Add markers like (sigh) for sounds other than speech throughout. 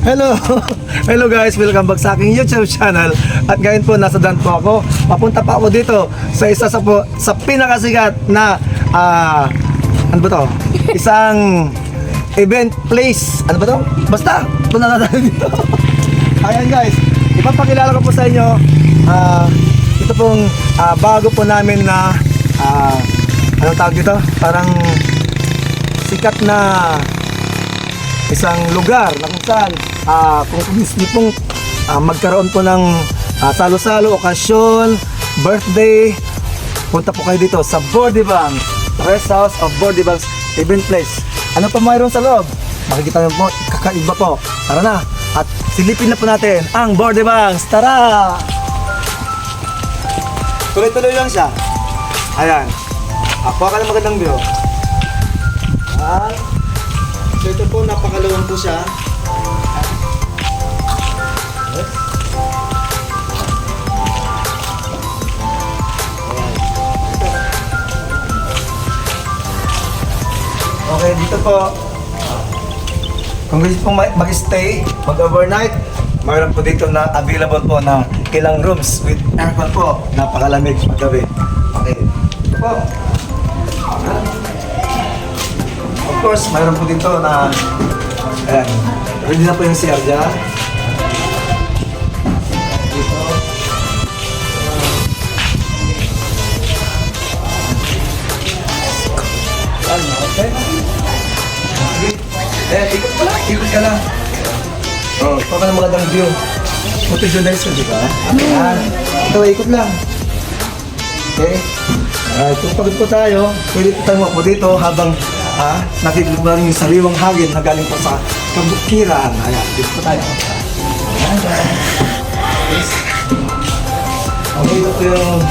Hello! (laughs) Hello guys! Welcome back sa aking YouTube channel. At ngayon po, nasa Dan po ako. Papunta pa ako dito sa isa sa po, sa pinakasikat na ah, ano ba to? (laughs) Isang event place. Ano ba to? Basta, punta na tayo dito. (laughs) Ayan guys, ipapakilala ko po sa inyo ah, ito pong ah, bago po namin na ah, anong tawag dito? Parang sikat na isang lugar na kung saan ah, kung gusto pong ah, magkaroon po ng ah, salo-salo, okasyon, birthday, punta po kayo dito sa Bordibang, Rest House of Bordibang's Event Place. Ano pa mayroon sa loob? Makikita niyo po, kakaiba po. Tara na, at silipin na po natin ang Bordibangs. Tara! Tuloy-tuloy lang siya. Ayan. Ako ka ng magandang view. Ayan. So ito po, napakaluwang po siya. Dito po. Kung gusto pong mag- mag-stay, mag-overnight, mayroon po dito na available po na ilang rooms with aircon po. Napakalamig paggabi. Okay. Ito po. Of course, mayroon po dito na ayan, ready na po yung CR dyan. Eh, ikot pa lang. Ikot ka lang. Oh, baka na magandang view. Photogenize ka, di ba? Ayan. Ito, ikot lang. Okay? Alright, kung pagod po tayo, pwede po tayo makpo dito habang ah, nakikita mo rin yung sariwang hangin na galing po sa kabukiran. Ayan, dito po tayo. Ayan. Yes. Okay, ito po yung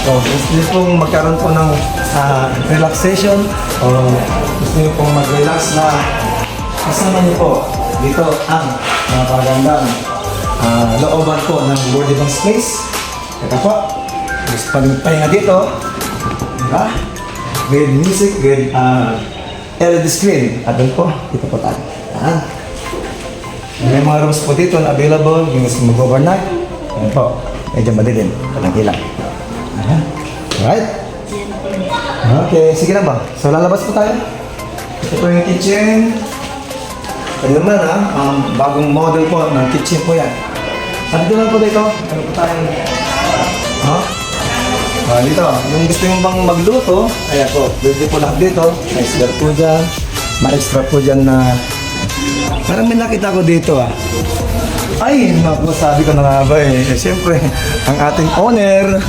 So, gusto niyo pong magkaroon po ng ah, relaxation o gusto niyo pong mag-relax na kasama niyo po dito ang napagandang uh, looban po ng World Bank Space. Ito po, gusto pa rin pahinga dito. Diba? With music, with uh, LED screen. At doon po, dito po tayo. Yan. May mga rooms po dito na available, yung gusto mag-overnight. Yan po, medyo madilim. Walang hilang. Alright. Okay, sige na ba? So lalabas po tayo. Ito po yung kitchen. Ito naman ha, um, bagong model po ng kitchen po yan. Sabi ko lang po dito, ano po tayo? Ha? Ah, dito, yung gusto nyo bang magluto, ayan po, pwede po lahat dito. Sir po dyan, may extra po dyan na... Parang may nakita ko dito ah. Ay, naku, sabi ko na nga ba eh Siyempre, ang ating owner.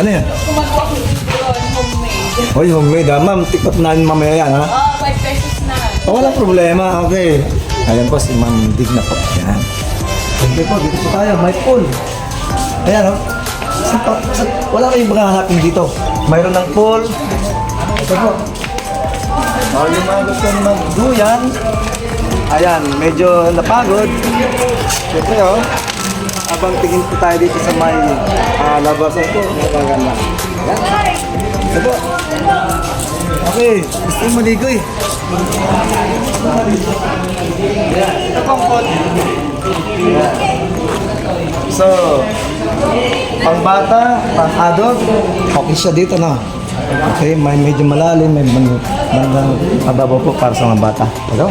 Ano yan? Gumagawa ko doon, homemade. Hoy, homemade ah. Ma'am, tikot na mamaya yan ha. Oh, 5 pesos na. Oh, walang problema. Okay. Ayan po, si Ma'am Dig na po. Ayan. Siyempre po, dito po tayo. May pool. Ayan oh. Sa, sa, wala kayong makahanapin dito. Mayroon ng pool. Ito po. Oh, yung mga gusto nyo magduyan. Ayan, medyo napagod. Siyempre oh. Habang tingin po tayo dito sa may ah, labasan po. Magaganda. Ayan. Ito po. Okay, gusto yung maligo eh. Ito pong pot. So, pang bata, pang adult, okay siya dito na. Okay, may medyo malalim, may bandang, mababaw po para sa mga bata. Hello?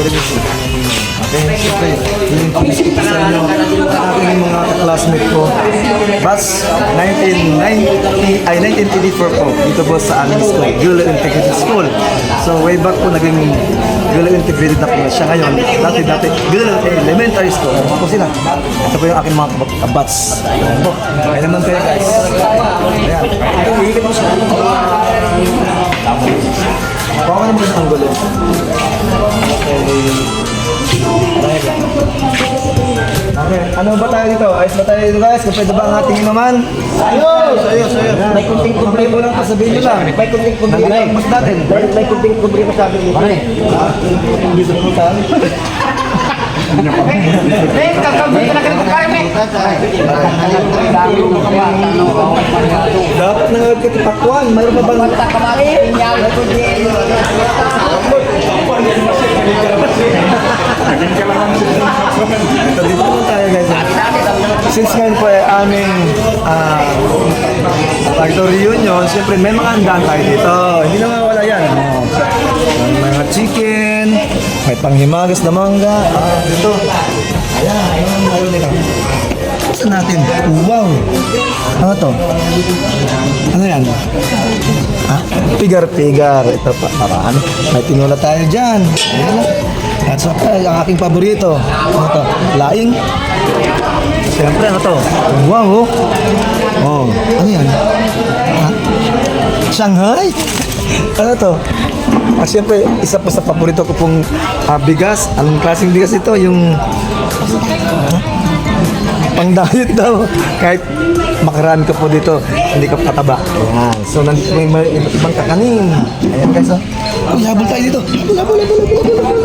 Okay, siyempre. Yung pag-isip ko sa inyo, aking mga classmate ko, Bas 1990, ay 1984 po, dito po sa aming school, Gulo Integrated School. So way back po naging Gulo Integrated na po siya ngayon. Dati dati, Gulo Elementary School. Ano po sila? Ito po yung aking mga kab- kabats. Ayan po. Ayan naman kayo guys. Ayos ba tayo dito guys? Pwede ba ang ating inuman? Ayos! Ayos, ayos. May kunting problema lang pa sabihin nyo lang. May kunting problema lang mas natin. May, may kunting problema sabi mo. Bakit? Hindi sa saan. Eh, kakabuti na ganito kaya, me. Dapat na katipakuan. Mayroon pa bang... Ito dito naman tayo guys. Since ngayon po ay aming uh, reunion, siyempre may mga handaan tayo dito. Hindi na mawala yan. Oh. May mga chicken, may panghimagas na mangga. Ah, dito. Ayan, ayan, mayroon nila. Buksan natin. Wow! Ano to? Ano yan? Ah, pigar-pigar. Ito pa, paraan. May tinola tayo dyan. Ayan. At saka, ang aking paborito. Ano to? Laing. Siyempre, ano to? Wow, oh. Oh, ano yan? Ah, Shanghai? (laughs) ano to? Ah, siyempre, isa po sa paborito ko pong ah, bigas. Anong klaseng bigas ito? Yung pang diet daw. Kahit makaraan ka po dito, hindi ka pataba. Ayan. So, nandito may, may iba't ibang kakanin. Ayan guys, oh. Uy, habol tayo dito. Habol, habol, habol, habol,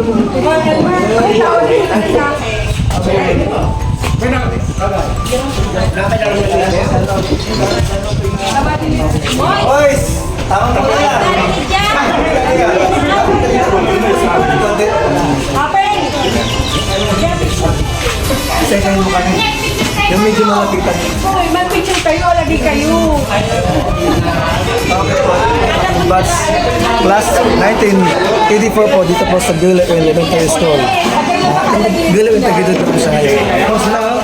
habol. Boys! Tama na yan. Second mo kami. Yung medyo malapitan. Uy, mag-picture kayo, lagi kayo. Bus class 1984 po dito po sa Gula Elementary School. Uh, Gula Integrated po siya ngayon. Tapos na, oh.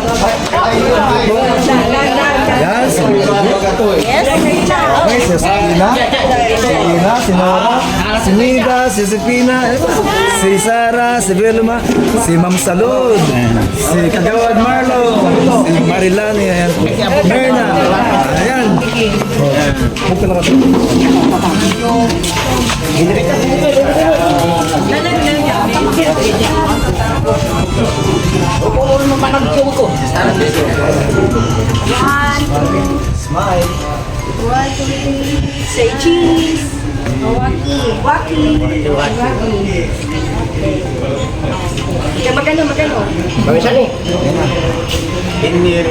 Yan, si Okay, si Sabina, si Ina, si Nora, si Nida, si Josefina, si Sara, si Vilma, si Ma'am Salud, si Kagawad Marlo, si Marilani, ayan. Merna, ayan. Huwag ka lang Smile. One, two, three. Say cheese. Waki. Waki. Waki. Kaya magano, magano. Bawisan eh. Ini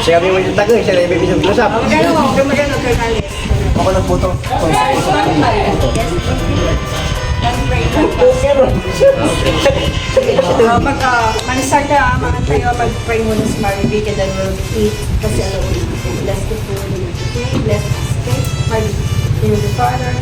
Siya kami mo yung tagay, siya lang yung lusap. Magano, magano, Kalis. Ako lang po to. Uh, pag uh, manisar ka, mga tayo mag-pray muna sa Marivic and then we'll eat. Kasi alam mo, bless the food, bless us, okay? Mari, in the Father,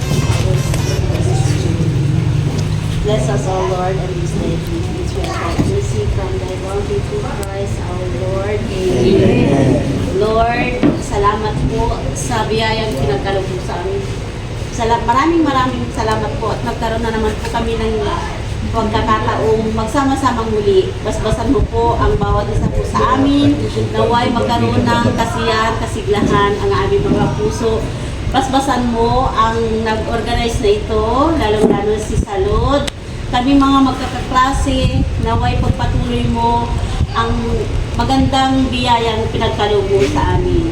Bless us, O Lord, and this day which we have received from thy bounty through Christ our Lord. Amen. Lord, salamat po sa biyayang pinagkaloob mo sa amin. Sala- maraming maraming salamat po at nagkaroon na naman po kami ng pagkakataong magsama-samang muli. Basbasan mo po ang bawat isa po sa amin. Naway magkaroon ng kasiyahan, kasiglahan ang aming mga puso. Basbasan mo ang nag-organize na ito, lalong-lalo si Salud. Kami mga magkakaklase, naway pagpatuloy mo ang magandang biyayang pinagkaloob sa amin.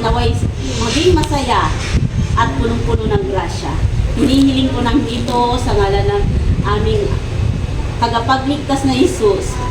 Naway maging masaya at punong-puno ng grasya. Hinihiling ko ng ito sa ngalan ng aming tagapagligtas na Jesus.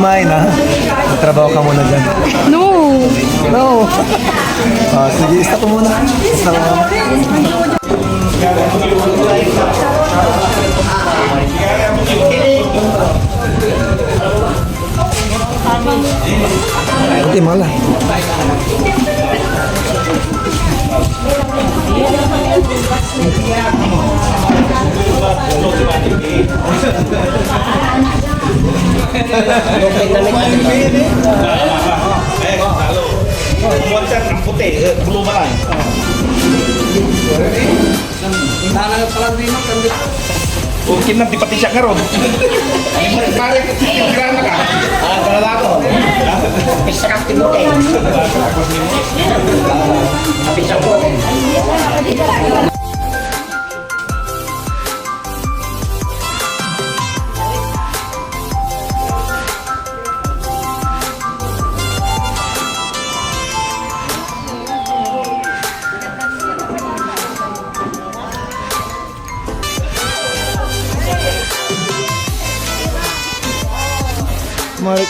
Kumain ha. Magtrabaho ka muna dyan. No! No. Ah, sige, stop mo muna. Stop mo muna. Okay, mala. Kuwansan ang puti, blue kinap, di Dalawa ko. Pisakap timuti. Kapisa ko. Malik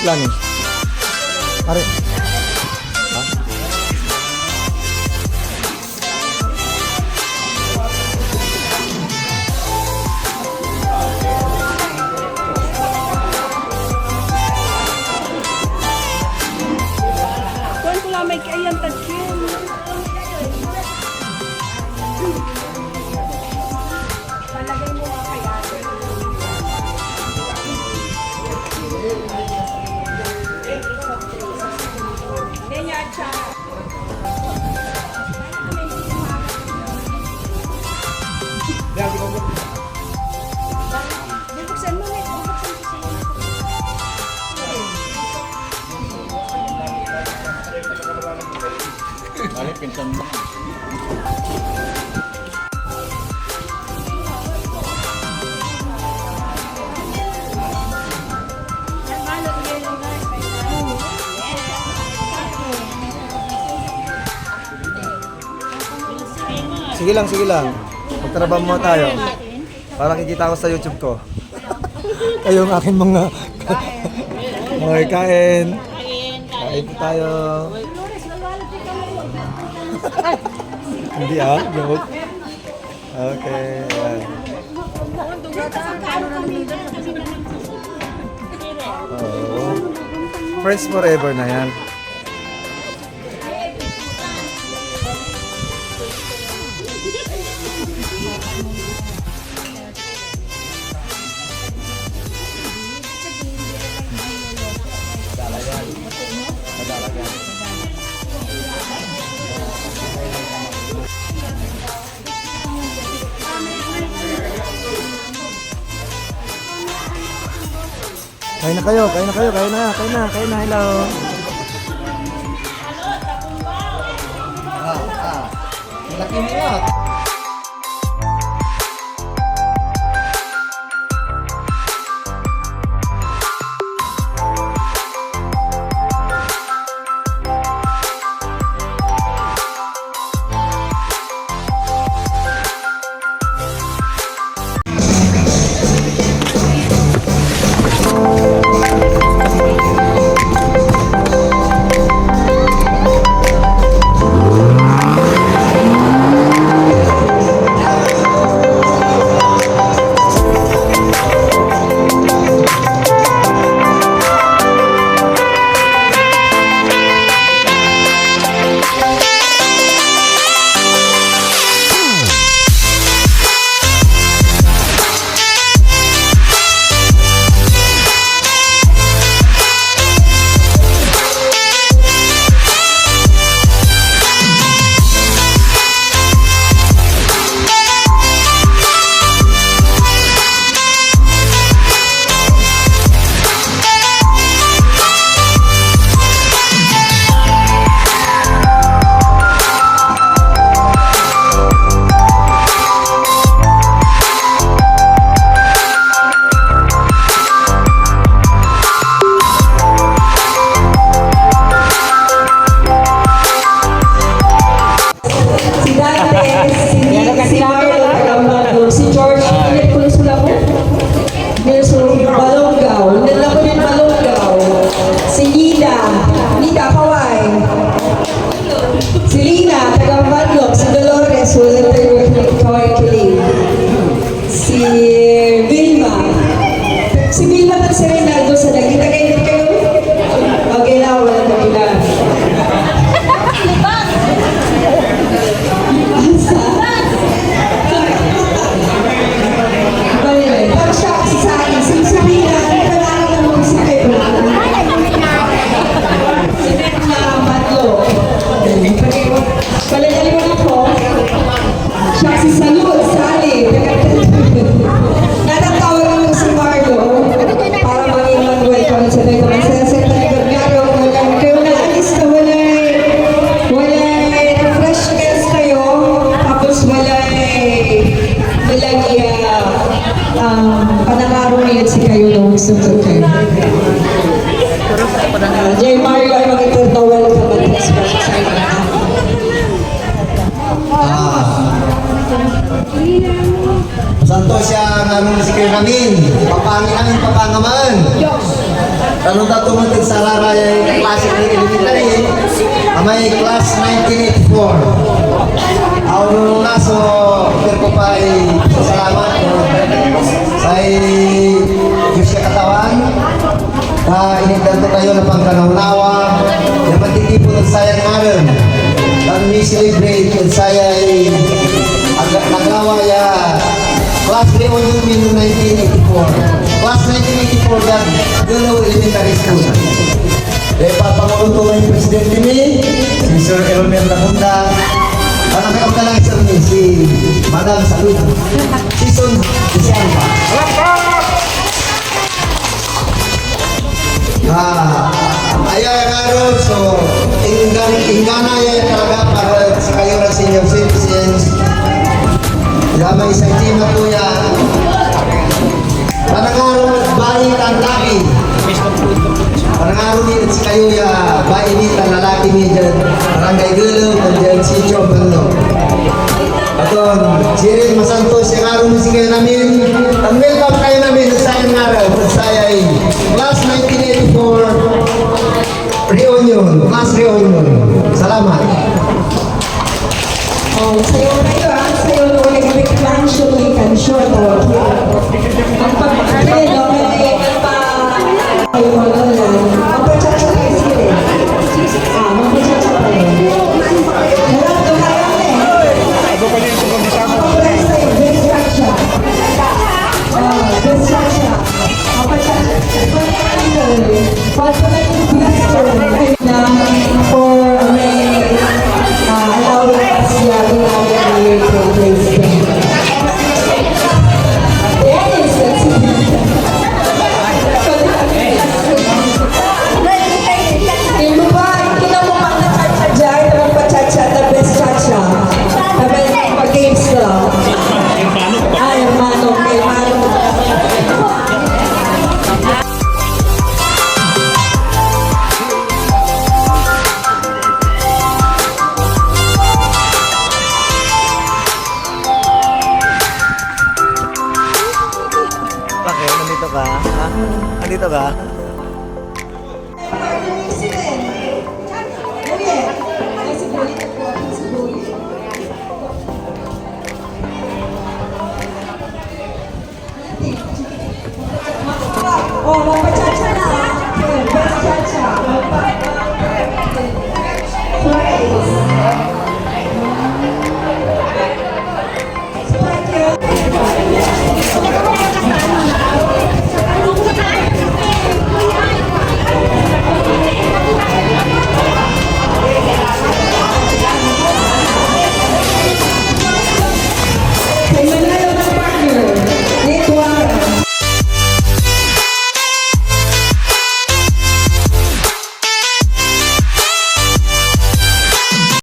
lang eh. Pare. Sige lang, sige lang. Magtrabaho mo tayo. Para kikita ko sa YouTube ko. (laughs) Kayo ang aking mga... (laughs) Okay, kain. Kain tayo. Hindi ah, joke. Okay, ayan. Friends forever na yan. Kain na kayo, kain na kayo, kain na, kain na, kain na, hello. Ah, ah. Malaki mo sa akin, Jay Mario ay mag-ito welcome at this special side. Santo siya nga nung si Kuya namin. Papangin namin papangaman. Tanong tatumatid sa Laraya Classic ng Elementary. Amay class 1984. Ako nung naso, pero ko pa ay salamat. Sa Diyos katawan. Na inigdan ko tayo na pangkanaunawa. Na matitipon at sayang ngayon. Kami celebrate at saya ay ag- nagawa ya Class reunion min 1984. Class 1984 yan, Gulaw Elementary School. Eh, papangulo ko yung presidente ni, si Sir Elmer Lagunda. Anak kayo ka lang, sir, ni si Madam Salud. Season, December. Ah, ayaw yung araw, so, inggan, ingana yan talaga para sa kayo ng senior citizens. Yama isang team na po yan. Panangaro bayi ang laki. Panangaro din si kayo ya bayi ni ang lalaki ni dyan. Barangay Gulo, dyan si Chong Bando. Aton, sirin masanto si karo ni si kayo namin. Ang welcome kayo namin sa sayang araw. Sa ay class 1984 reunion, class reunion. Salamat. Oh, sayo na yun, ah. Sayo na ulit kami kansyo, may kansyo. Ang pagpapalin,